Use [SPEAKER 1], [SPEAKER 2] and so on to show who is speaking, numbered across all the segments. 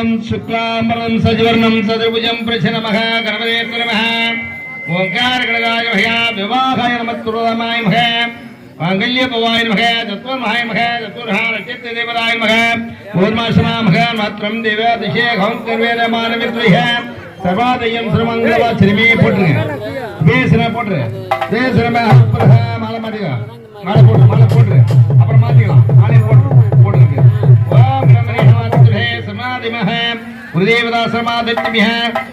[SPEAKER 1] ஓம் சுக்லாம்பரம் சஜிவர்ணம் சதுர்புஜம் பிரச்சனமக கணபதேந்திர நமः ஓங்கார கடகாய மகா விவாகாய நமத்துருதமாய மக மாங்கல்ய பவாய மக தத்துவமாய மக தத்துவரஹா நட்சத்திர தேவதாய மக பூர்மாசமா மக மாத்திரம் தேவ அதிசேகம் கர்வேத மானவித்ரிஹ சர்வாதயம் சிரமங்களவா சிறுமே போட்டுருங்க. பேசுன போட்டுரு பேசுன மாலை மாட்டிக்கலாம் மாலை போட்டு மாலை போட்டுரு. அப்புறம் மாத்திக்கலாம் மாலை போட்டு. குருதேவதா சமாதித்யமிஹ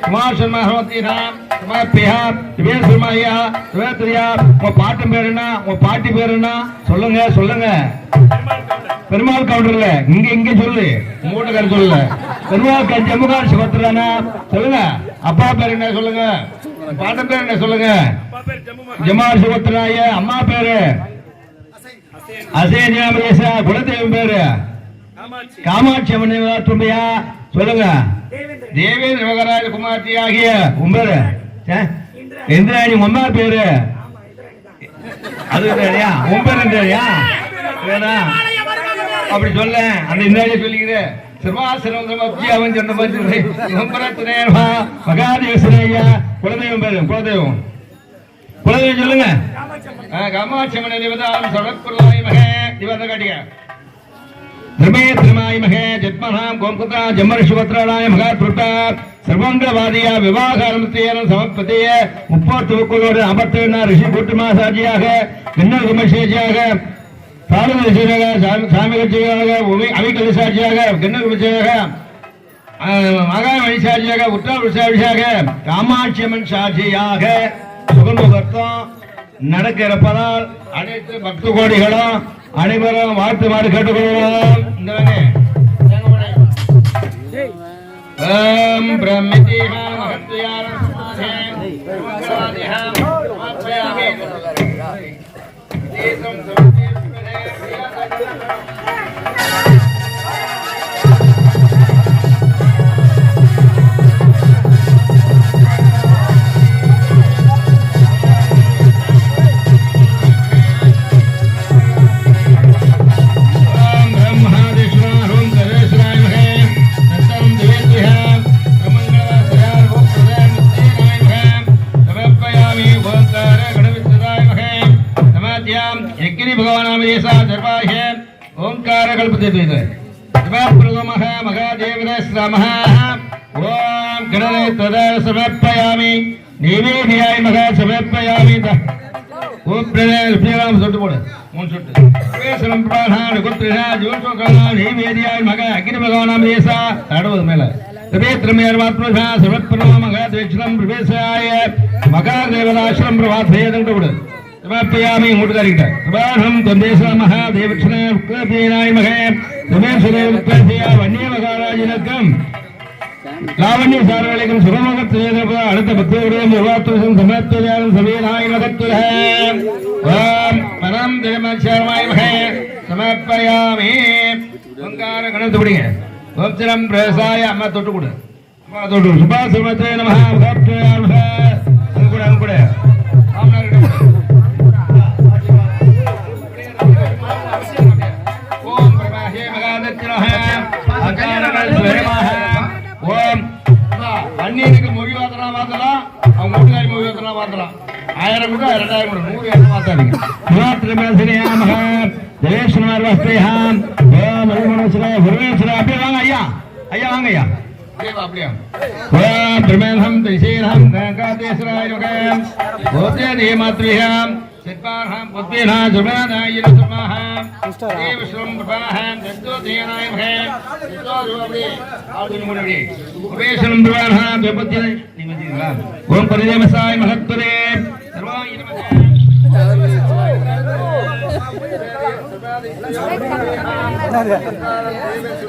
[SPEAKER 1] குமார் சர்மா ஹோத்தினா சமாப்பியா இவே சர்மாயா சிவேத்ரியா உங்க பாட்டு பேர் என்ன உங்க பாட்டி பேர் என்ன சொல்லுங்க சொல்லுங்க. பெருமாள் கவுண்டர்ல இங்க இங்க சொல்லு. மூட்டக்கார சொல்லல. பெருமாள் ஜம்முகார் சிவத்ரானா சொல்லுங்க. அப்பா பேர் என்ன சொல்லுங்க. பாட்டு பேர் என்ன சொல்லுங்க. ஜமால் சிவத்ராய அம்மா பேரு. அசேஜாமரேசா குலதெய்வம் பேரு. காமாட்சி. அம்மன் தும்பியா? சொல்லுங்க. தேவேந்திர மகராஜ குமார்த்தி ஆகிய ச்சே, இந்திராணி. அம்மா பேரு. அது இல்லையா உன் பேரு வேணா. அப்படி சொல்ல. அந்த இந்திராணியை சொல்லிக்கிறேன் சிறுவாசிரம் அவன் சொன்ன மாதிரி மகாதேவசனையா? குலதெய்வம் பேரு. குலதெய்வம். குலதெய்வம் சொல்லுங்க. காமாட்சி அம்மன். தேவதாம் சடக்குருவாய் மகே. இவன் காட்டிக்க धर्मेन्द्रमाय महे जन्मनाम गोमकुता जम्मर्षवत्राणाय மகாத்ருதா சர்வங்கவாதியா விவாக அனுமதியான சமப்பத்திய முப்போத்துவக்களோடு அமர்த்தினா ரிஷி கூட்டுமாசாஜியாக பின்னர் விமர்சேஜியாக சாமிகட்சியாக சாமிகட்சியாக அவிகலிசாட்சியாக கிண்ணர் விமர்சையாக மகாமணி சாட்சியாக உத்தரவிசாட்சியாக காமாட்சியம்மன் சாட்சியாக சுகமுகத்தம் நடக்கிறப்பதால் அனைத்து பக்த கோடிகளும் அனைவரும் வாழ்த்து மாறு கேட்டுக்கொள்வோம் இந்த ஓம் மகத்யாரம் ஓங்கார கல்பதேது சமர்ப்பிரதமஹ மகாதேவதஸ்ரமஹ ஓம் கணலே தத சமர்ப்பயாமி. நிவேதியாய மகா சமர்ப்பயாமி. ஓம் பிரதேசம் சொட்டு போடு. மூணு சொட்டு. பிரவேசனம் பிராணான் குத்திரா நைவேதியாய் மக அக்னி பகவானாம் தேசா. தடவது மேல. திரேத்திரமேர் மாத்மசா சமர்ப்பயாமி மூட்டுக்காரிக்கிட்ட. சுபாஷம் தொந்தேச தேவக்ஷண உக்ரபீனாய் சுமேஸ்வரே உக்ரசியா வன்னிய மகாராஜினக்கம். லாவண்ய சாரவளைக்கும் சுகமகத் அடுத்த பக்தியுடன் நிர்வாத்துவசம் சமத்துவம் சமீனாய் மகத்துவ ஓம் பரம் திருமச்சாரமாயமக மகே சமர்ப்பயாமி. ஓங்கார கணத்து பிடிங்க ஓம் சிரம் பிரசாய அம்மா தொட்டு கொடு. அம்மா தொட்டு கொடு. நம ஓம் பிரபாஹே மகாதத்திரஹ அகாரணல் ஸ்வரமஹ ஓம் அந்நியனுக்கு மொழி மாத்தலாம் மாத்தலாம் அவங்க வீட்டுக்காரி மொழி மாத்தலாம் மாத்தலாம் ஆயிரம் கூட ரெண்டாயிரம் கூட நூறு எண்ணம் மாத்தாதீங்க சிவாத்திரமேசனையாமக ஜெயேஸ்வரர் வஸ்தேயாம் ஓம் அருமணசுரா குருவேஸ்வரா அப்படியே வாங்க ஐயா ஐயா வாங்க ஐயா அப்படியே வா, அப்படியே வா. ஓம் பிரமேகம் திரிசீலம் கங்காதேஸ்வராய மகம் கோத்தே தேமாத்ரியாம் சித்பார்ஹாம் புத்வேனா சுமேனாய சுமாஹாம் பிரபாஹாம் அப்படியே உபேசனம் பிரபாஹாம் விபத்தி நீங்க வந்தீங்களா ஓம் பரிதேமசாய மகத்வரே சர்வாய நமக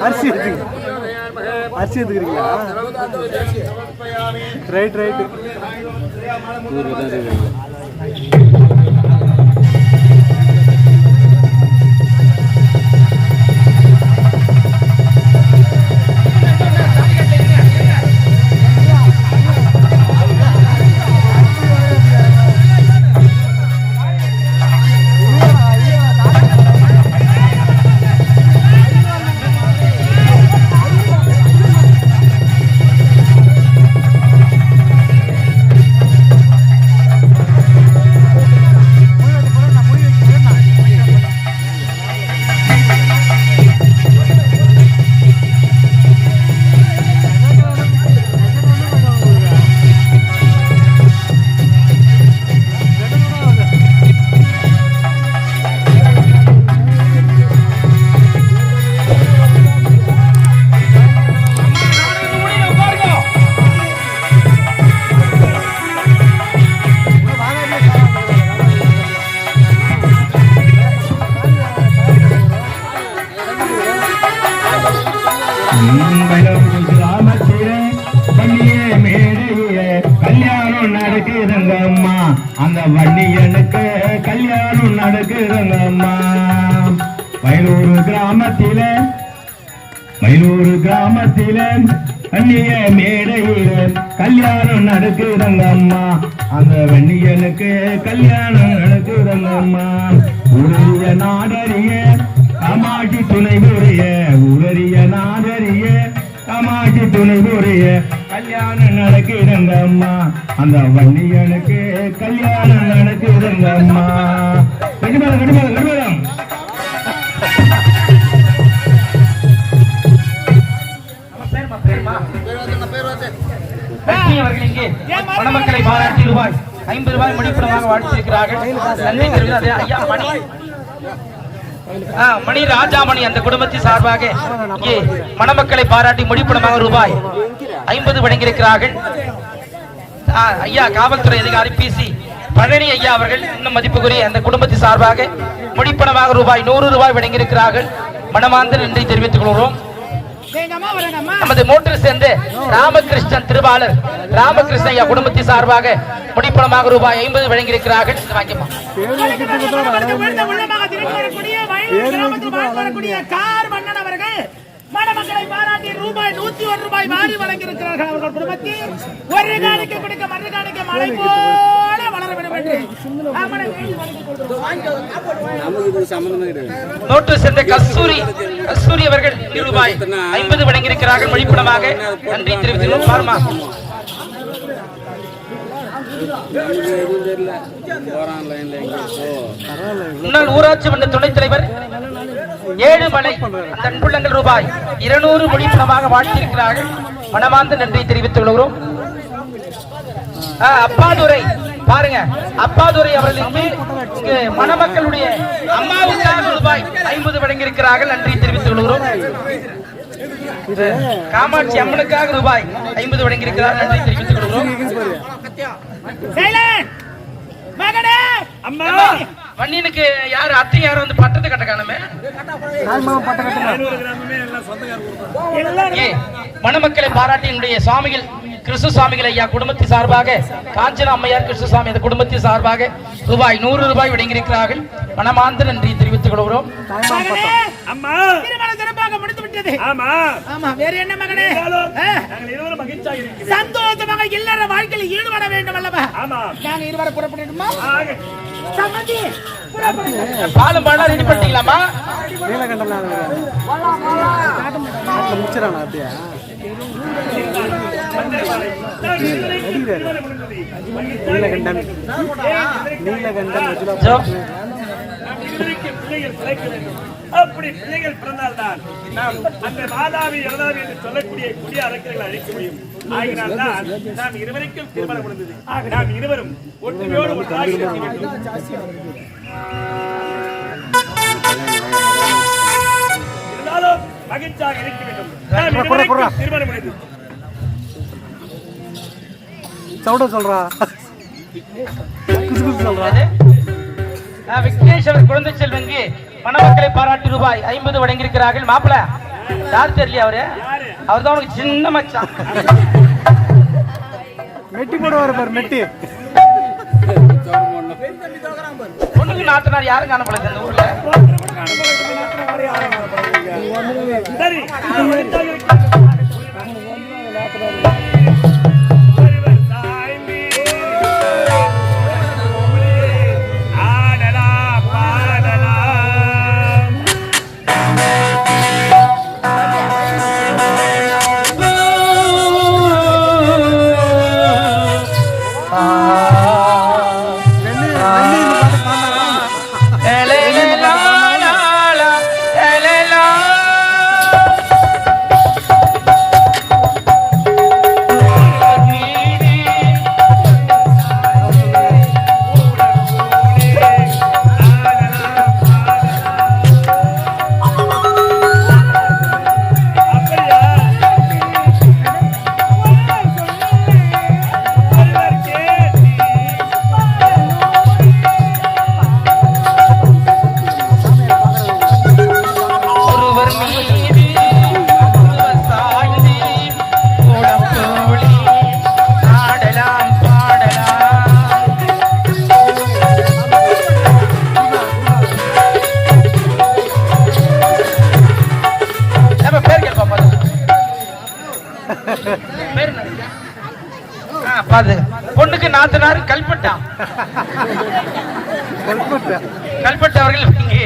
[SPEAKER 2] அரிசி எடுத்துக்க அரிசி எடுத்துக்கிறீங்களா ரைட்
[SPEAKER 3] Thank
[SPEAKER 1] you. கிராமத்திலே வன்னிய மேடையில கல்யாணம் நடக்குதுங்க அம்மா. அந்த வெண்ணியனுக்கு கல்யாணம் நடக்குதுங்க அம்மா. உரிய நாடறிய காமாட்சி துணை புரிய உரிய நாடறிய காமாட்சி துணை புரிய கல்யாணம் நடக்குதுங்க அம்மா. அந்த வன்னியனுக்கு கல்யாணம் நடக்குதுங்க அம்மா. கடுமலம் கடுமலம் கடுமலம்
[SPEAKER 3] அவர்கள் இங்கே மணமக்களை பாராட்டி ரூபாய் ஐம்பது ரூபாய் முடிப்படமாக வாழ்த்திருக்கிறார்கள் நன்றி ஐயா மணி. மணி ராஜாமணி அந்த குடும்பத்தின் சார்பாக இங்கே மணமக்களை பாராட்டி முடிப்படமாக ரூபாய் ஐம்பது வழங்கியிருக்கிறார்கள். ஐயா காவல்துறை அதிகாரி பிசி பழனி ஐயா அவர்கள் இன்னும் மதிப்புக்குரிய அந்த குடும்பத்தின் சார்பாக முடிப்பணமாக ரூபாய் நூறு ரூபாய் வழங்கியிருக்கிறார்கள். மனமார்ந்த நன்றி தெரிவித்துக் கொள்கிறோம். நமது மோட்டர் சேர்ந்து ராமகிருஷ்ணன் திருவாளர் ராமகிருஷ்ணன் ஐயா குடும்பத்தின் சார்பாக முடிப்பணமாக ரூபாய் ஐம்பது வழங்கியிருக்கிறார்கள். இது வாங்கிப்பா
[SPEAKER 4] மணமக்களை பாராட்டி ரூபாய் நூத்தி ஒரு ரூபாய் வாரி வழங்கியிருக்கிறார்கள் அவர்கள் குடும்பத்தில். ஒரு காணிக்க கொடுக்க மறு காணிக்க மழை போல வளர வேண்டும் என்று ஆமனை
[SPEAKER 3] சேர்ந்த கஸ்தூரி கஸ்தூரி அவர்கள் ரூபாய் ஐம்பது வழங்கியிருக்கிறார்கள் மொழிப்பணமாக நன்றி தெரிவித்துள்ளோம் பார்மா முன்னாள் ஊராட்சி மன்ற துணைத் தலைவர் ஏழுமலை அந்த அன்புள்ளங்கள் ரூபாய் இருநூறு மொழிப்பணமாக வாழ்த்தியிருக்கிறார்கள். மனமார்ந்த நன்றி தெரிவித்துக் கொள்கிறோம். அப்பாதுரை பாருங்க. அப்பாதுரை அவர்களுக்கு மணமக்களுடைய அம்மாவுக்காக ரூபாய் ஐம்பது வழங்கியிருக்கிறார்கள். நன்றி தெரிவித்துக் கொள்கிறோம். காமாட்சி அம்மனுக்காக ரூபாய் ஐம்பது வழங்கியிருக்கிறார். நன்றி தெரிவித்துக் கொள்கிறோம்.
[SPEAKER 4] அம்மா!
[SPEAKER 3] வன்னியனுக்கு யாரு அத்தை யாரும் வந்து பட்டத்தை கட்ட காணுமே?
[SPEAKER 4] எல்லாரும்
[SPEAKER 3] மணமக்களை பாராட்டி என்னுடைய சுவாமிகள் கிறிஸ்து சுவாமிகள் ஐயா குடும்பத்தின் சார்பாக காஞ்சனா அம்மையார் கிறிஸ்து சுவாமி அந்த குடும்பத்தின் சார்பாக ரூபாய் நூறு ரூபாய் வழங்கியிருக்கிறார்கள் மனமார்ந்த நன்றி தெரிவித்துக் கொள்கிறோம்.
[SPEAKER 2] அம்மா!
[SPEAKER 4] சிறப்பாக முடித்து விட்டது.
[SPEAKER 2] ஆமா.
[SPEAKER 4] ஆமா வேற என்ன மகனே? சந்தோஷமாக இல்லற வாழ்க்கையில் ஈடுபட வேண்டும் அல்லவா?
[SPEAKER 2] ஆமா.
[SPEAKER 4] நாங்க இருவரை புறப்படுங்க
[SPEAKER 3] பாலும் பாலம் ரெடி பண்ணிட்டீங்களாமா
[SPEAKER 2] முடிச்சிடலாம் அப்படியே நீலகண்டன் நீலகண்டன் இன்றைக்கு பிள்ளைகள் பிழைக்க வேண்டும். அப்படி பிள்ளைகள் பிறந்தால்தான் நாம் அந்த மாதாவி யதாவி என்று சொல்லக்கூடிய குடிய அரக்கர்களை அழிக்க முடியும். ஆகினால்தான் நாம் இருவருக்கும் திருமணம் முடிந்தது. நாம் இருவரும் ஒற்றுமையோடு ஒன்றாக இருக்க வேண்டும். இருந்தாலும் மகிழ்ச்சியாக இருக்க வேண்டும். நாம் இருவருக்கும் திருமணம் முடிந்தது.
[SPEAKER 5] சவுட சொல்றா. குசு குசு சொல்றா.
[SPEAKER 3] அவர் குழந்தை செல்வங்கு மணமக்களை பாராட்டி ரூபாய் ஐம்பது வழங்கியிருக்கிறார்கள். மாப்பிள யார் தெரியல அவரு? அவர் தான் உனக்கு சின்ன மச்சான்.
[SPEAKER 5] மெட்டி போடுவாரு பாரு மெட்டி.
[SPEAKER 3] பொண்ணுக்கு நாத்தனார் யாரும் காணப்படல இந்த ஊர்ல?
[SPEAKER 2] சரி.
[SPEAKER 3] கல்பட்டு. அவர்கள் இங்கே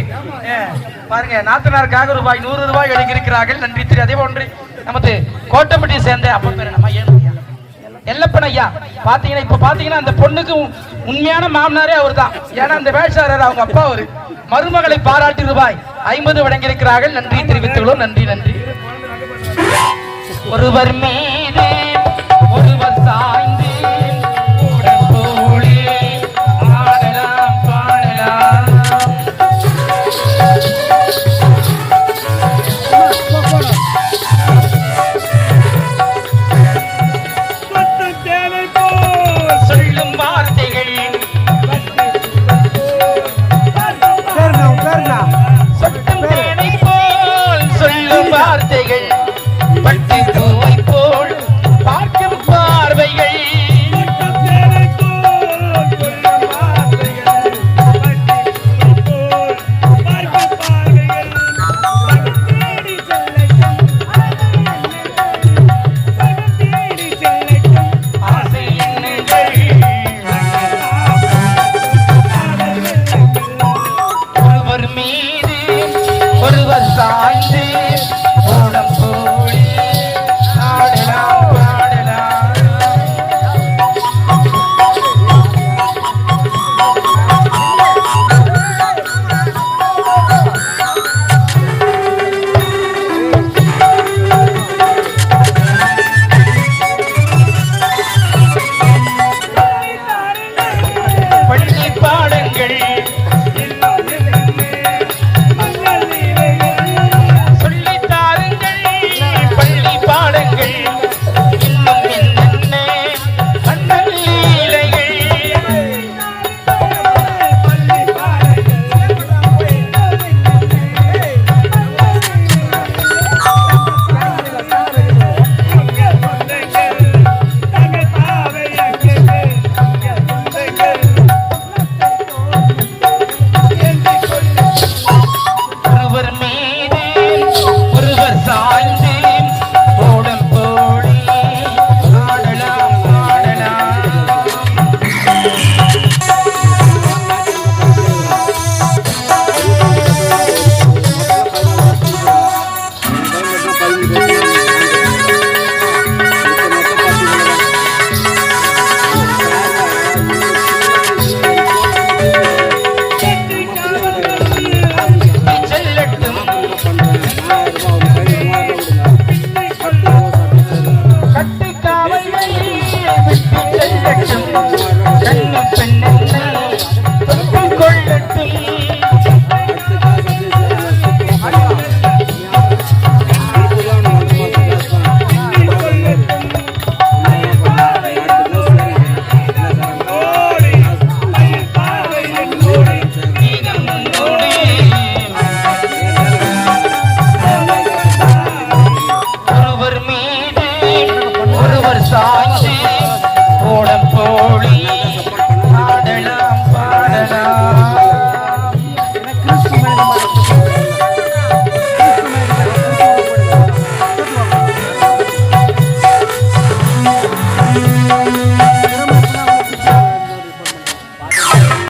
[SPEAKER 3] பாருங்க நாத்தனாருக்காக ரூபாய் நூறு ரூபாய் இருக்கிறார்கள் நன்றி திரு அதே போன்று நமது கோட்டப்பட்டியை சேர்ந்த அப்பா பேர் எல்லப்பன் ஐயா பாத்தீங்கன்னா இப்ப பாத்தீங்கன்னா அந்த பொண்ணுக்கு உண்மையான மாமனாரே அவர்தான். ஏன்னா அந்த வேஷாரர் அவங்க அப்பா அவரு. மருமகளை பாராட்டி ரூபாய் ஐம்பது வழங்கியிருக்கிறார்கள். நன்றி தெரிவித்துள்ளோம் நன்றி நன்றி. ஒருவர் மே